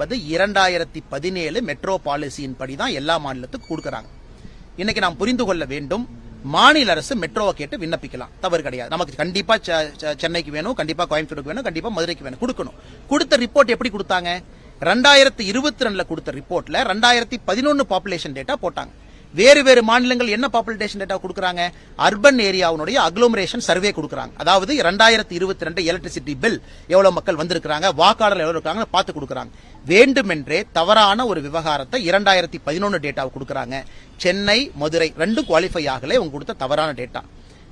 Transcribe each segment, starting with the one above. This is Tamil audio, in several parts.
என்பது இரண்டாயிரத்தி பதினேழு மெட்ரோ பாலிசியின் படி தான் எல்லா மாநிலத்துக்கும் கொடுக்கறாங்க. இன்னைக்கு நாம் புரிந்து கொள்ள வேண்டும் மாநில அரசு மெட்ரோவை கேட்டு விண்ணப்பிக்கலாம். தவறு கிடையாது. நமக்கு கண்டிப்பா சென்னைக்கு வேணும் கண்டிப்பா கோயம்புத்தூருக்கு வேணும் கண்டிப்பா மதுரைக்கு வேணும். கொடுக்கணும். கொடுத்த ரிப்போர்ட் எப்படி கொடுத்தாங்க? ரெண்டாயிரத்தி இருபத்தி ரெண்டுல கொடுத்த ரிப்போர்ட்ல ரெண்டாயிரத்தி பதினொன்னு பாப்புலேஷன் டேட்டா போட்டாங்க. வேறு வேறு மாநிலங்கள் என்ன பாப்புலேஷன் டேட்டா கொடுக்குறாங்க? அர்பன் ஏரியாவுடைய அக்ளோமரேஷன் சர்வே கொடுக்குறாங்க. அதாவது ரெண்டாயிரத்தி இருபத்தி ரெண்டு எலக்ட்ரிசிட்டி பில் எவ்வளவு மக்கள் வந்திருக்காங்க வாக்காளர் எவ்வளவு இருக்காங்க பார்த்து கொடுக்குறாங்க. வேண்டுமென்றே தவறான ஒரு விவகாரத்தை இரண்டாயிரத்தி பதினொன்று டேட்டாவை கொடுக்குறாங்க. சென்னை மதுரை ரெண்டும் குவாலிஃபை ஆகலை அவங்க கொடுத்த தவறான டேட்டா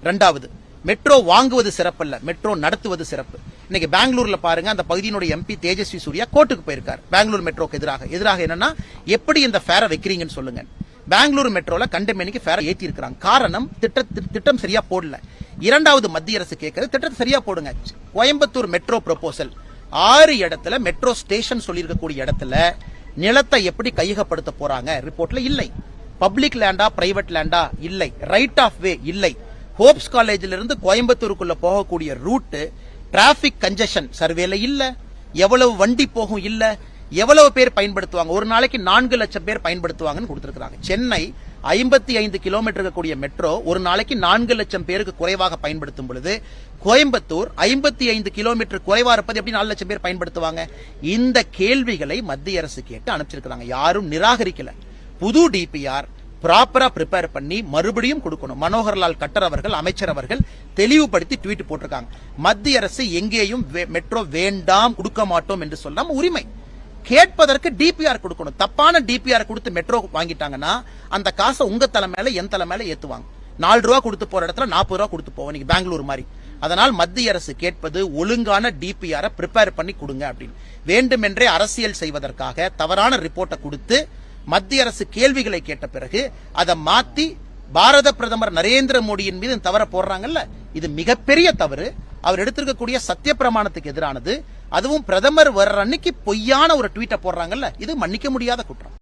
ரெண்டாவது மெட்ரோ வாங்குவது சிறப்பல்ல. மெட்ரோ நடத்துவது சிறப்பு. இன்னைக்கு பெங்களூர்ல பாருங்க அந்த பகுதியினுடைய எம்பி தேஜஸ்வி சூர்யா கோர்ட்டுக்கு போயிருக்கார். பெங்களூர் மெட்ரோக்கு எதிராக. எதிராக என்னன்னா எப்படி இந்த ஃபேரை வைக்கிறீங்கன்னு சொல்லுங்க. பெங்களூர் மெட்ரோல கண்டமேனிக்கு ஃபேரை ஏத்தி இருக்கிறாங்க காரணம் திட்ட திட்ட- திட்டம் சரியா போடல. இரண்டாவது மத்திய அரசு கேட்கறது திட்டத்தை சரியா போடுங்க. கோயம்புத்தூர் மெட்ரோ ப்ரொபோசல் ஆறு இடத்துல மெட்ரோ ஸ்டேஷன் சொல்லியிருக்கக்கூடிய இடத்துல நிலத்தை எப்படி கையகப்படுத்த போறாங்க ரிப்போர்ட்ல இல்லை. பப்ளிக் லேண்டா பிரைவேட் லேண்டா இல்லை. ரைட் ஆஃப் வே இல்லை. ஹோப்ஸ் காலேஜில் இருந்து கோயம்புத்தூருக்குள்ள போகக்கூடிய ரூட்டு டிராபிக் கன்ஜெஷன் சர்வேல இல்ல. எவ்வளவு வண்டி போகும் இல்லை. எவ்வளவு பேர் பயன்படுத்துவாங்க? ஒரு நாளைக்கு நான்கு லட்சம் பேர் பயன்படுத்துவாங்கன்னு கொடுத்துருக்குறாங்க. சென்னை ஐம்பத்தி ஐந்து கிலோமீட்டர் இருக்கக்கூடிய மெட்ரோ ஒரு நாளைக்கு நான்கு லட்சம் பேருக்கு குறைவாக பயன்படுத்தும் பொழுது கோயம்புத்தூர் ஐம்பத்தி ஐந்து கிலோமீட்டர் குறைவா இருப்பது எப்படி நாலு லட்சம் பேர் பயன்படுத்துவாங்க? இந்த கேள்விகளை மத்திய அரசு கேட்டு அனுப்பிச்சிருக்கிறாங்க. யாரும் நிராகரிக்கல. புது டிபிஆர் ப்ராப்பரா ப்ரிப்பேர் பண்ணி மறுபடியும் கொடுக்கணும். மனோகர்லால் கட்டர் அவர்கள் அமைச்சர் அவர்கள் தெளிவுபடுத்தி ட்வீட் போட்டிருக்காங்க. மத்திய அரசு எங்கேயும் வே- மெட்ரோ வேண்டாம் கொடுக்க மாட்டோம் என்று சொல்லாம உரிமை. கேட்பதற்கு டிபிஆர் கொடுக்கணும். தப்பான டிபிஆர் கொடுத்து மெட்ரோ வாங்கிட்டாங்கன்னா அந்த காசை உங்க தலை மேல என் தலை மேல ஏத்துவாங்க. நாலு ரூபா கொடுத்து போற இடத்துல நாற்பது ரூபா கொடுத்து போவோம். நீங்க பெங்களூர் மாதிரி. அதனால் மத்திய அரசு கேட்பது ஒழுங்கான டிபிஆரை ப்ரிப்பேர் பண்ணி கொடுங்க அப்படின்னு. வேண்டுமென்றே அரசியல் செய்வதற்காக தவறான ரிப்போர்ட்டை கொடுத்து மத்திய அரசு கேள்விகளை கேட்ட பிறகு அதை மாத்தி பாரத பிரதமர் நரேந்திர மோடியின் மீது தவற போடுறாங்கல்ல? இது மிகப்பெரிய தவறு. அவர் எடுத்திருக்கக்கூடிய சத்திய பிரமாணத்துக்கு எதிரானது. அதுவும் பிரதமர் வர்ற அன்னைக்கு பொய்யான ஒரு ட்வீட்டை போடுறாங்கல்ல இது மன்னிக்க முடியாத குற்றம்.